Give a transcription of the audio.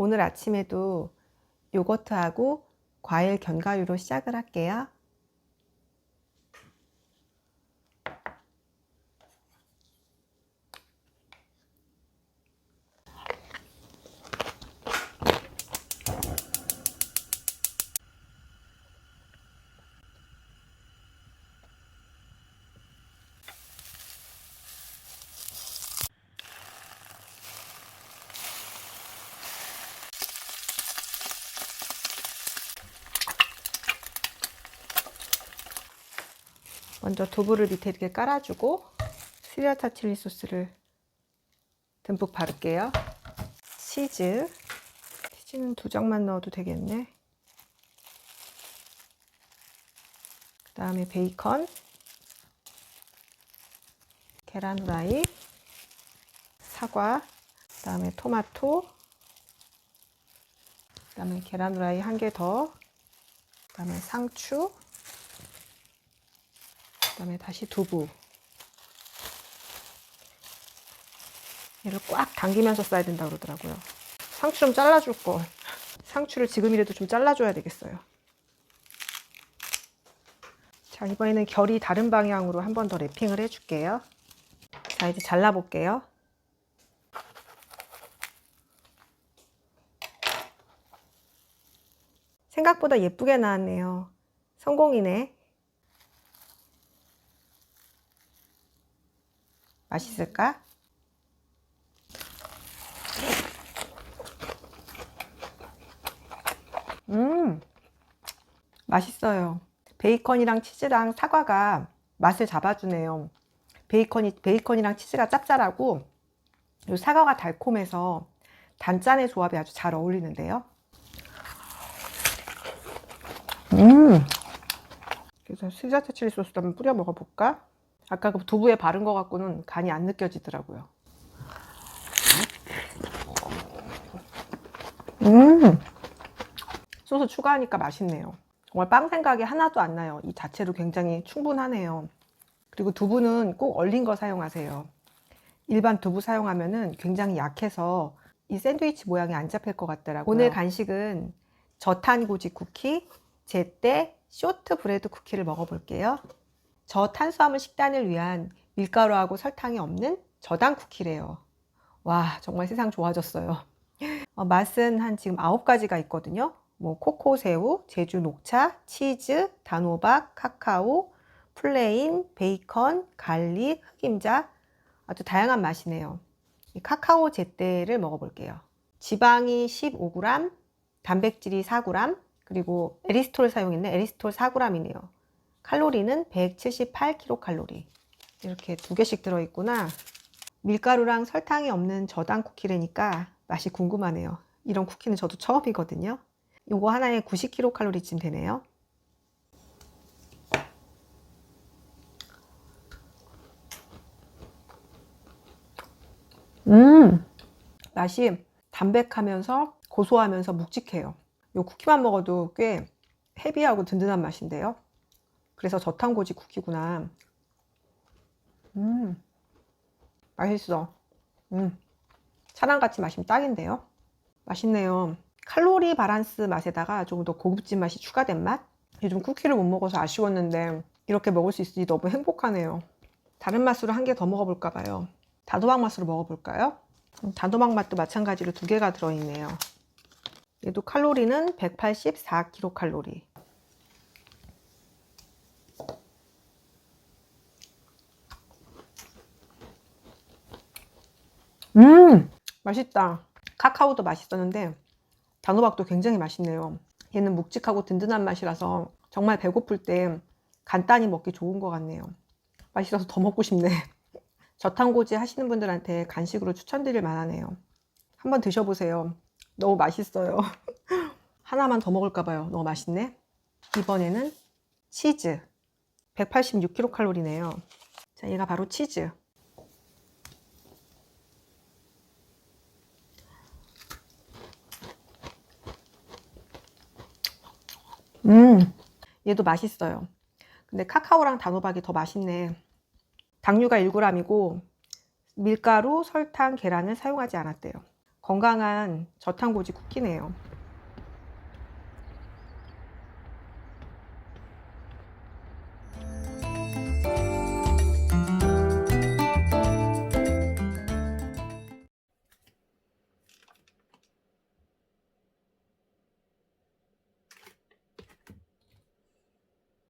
오늘 아침에도 요거트하고 과일 견과류로 시작을 할게요. 먼저 두부를 밑에 이렇게 깔아주고 스리라차 칠리 소스를 듬뿍 바를게요. 치즈. 치즈는 두 장만 넣어도 되겠네. 그 다음에 베이컨, 계란 후라이, 사과, 그 다음에 토마토, 그 다음에 계란 후라이 한 개 더, 그 다음에 상추, 그 다음에 다시 두부. 얘를 꽉 당기면서 써야 된다 그러더라고요. 상추 좀 잘라줄 걸. 상추를 지금이라도 좀 잘라줘야 되겠어요. 자, 이번에는 결이 다른 방향으로 한 번 더 랩핑을 해줄게요. 자, 이제 잘라볼게요. 생각보다 예쁘게 나왔네요. 성공이네. 맛있을까? 음, 맛있어요. 베이컨이랑 치즈랑 사과가 맛을 잡아주네요. 베이컨이, 베이컨이랑 치즈가 짭짤하고, 요 사과가 달콤해서 단짠의 조합이 아주 잘 어울리는데요. 음, 그래서 스리라차 칠리 소스도 한번 뿌려 먹어볼까? 아까 그 두부에 바른 것 같고는 간이 안 느껴지더라고요. 음, 소스 추가하니까 맛있네요. 정말 빵 생각이 하나도 안 나요. 이 자체로 굉장히 충분하네요. 그리고 두부는 꼭 얼린 거 사용하세요. 일반 두부 사용하면은 굉장히 약해서 이 샌드위치 모양이 안 잡힐 것 같더라고요. 오늘 간식은 저탄고지 쿠키, 제때 쇼트 브레드 쿠키를 먹어볼게요. 저탄수화물 식단을 위한 밀가루하고 설탕이 없는 저당 쿠키래요. 와, 정말 세상 좋아졌어요. 어, 맛은 한 지금 아홉 가지가 있거든요. 뭐 코코새우, 제주 녹차, 치즈, 단호박, 카카오, 플레인, 베이컨, 갈릭, 흑임자 아주 다양한 맛이네요. 이 카카오 제때를 먹어볼게요. 지방이 15g, 단백질이 4g, 그리고 에리스톨 사용했네. 에리스톨 4g이네요. 칼로리는 178kcal. 이렇게 두 개씩 들어있구나. 밀가루랑 설탕이 없는 저당 쿠키라니까 맛이 궁금하네요. 이런 쿠키는 저도 처음이거든요. 요거 하나에 90kcal쯤 되네요. 음, 맛이 담백하면서 고소하면서 묵직해요. 요 쿠키만 먹어도 꽤 헤비하고 든든한 맛인데요. 그래서 저탄고지 쿠키구나. 음, 맛있어. 음, 차랑 같이 마시면 딱인데요. 맛있네요. 칼로리 바란스 맛에다가 조금 더 고급진 맛이 추가된 맛? 요즘 쿠키를 못 먹어서 아쉬웠는데 이렇게 먹을 수 있으니 너무 행복하네요. 다른 맛으로 한 개 더 먹어볼까 봐요. 다도박 맛으로 먹어볼까요? 음, 다도박 맛도 마찬가지로 두 개가 들어있네요. 얘도 칼로리는 184kcal. 음, 맛있다. 카카오도 맛있었는데 단호박도 굉장히 맛있네요. 얘는 묵직하고 든든한 맛이라서 정말 배고플 때 간단히 먹기 좋은 것 같네요. 맛있어서 더 먹고 싶네. 저탄고지 하시는 분들한테 간식으로 추천드릴 만하네요. 한번 드셔보세요. 너무 맛있어요. 하나만 더 먹을까 봐요. 너무 맛있네. 이번에는 치즈. 186kcal네요. 자, 얘가 바로 치즈. 음, 얘도 맛있어요. 근데 카카오랑 단호박이 더 맛있네. 당류가 1g이고 밀가루, 설탕, 계란을 사용하지 않았대요. 건강한 저탄고지 쿠키네요.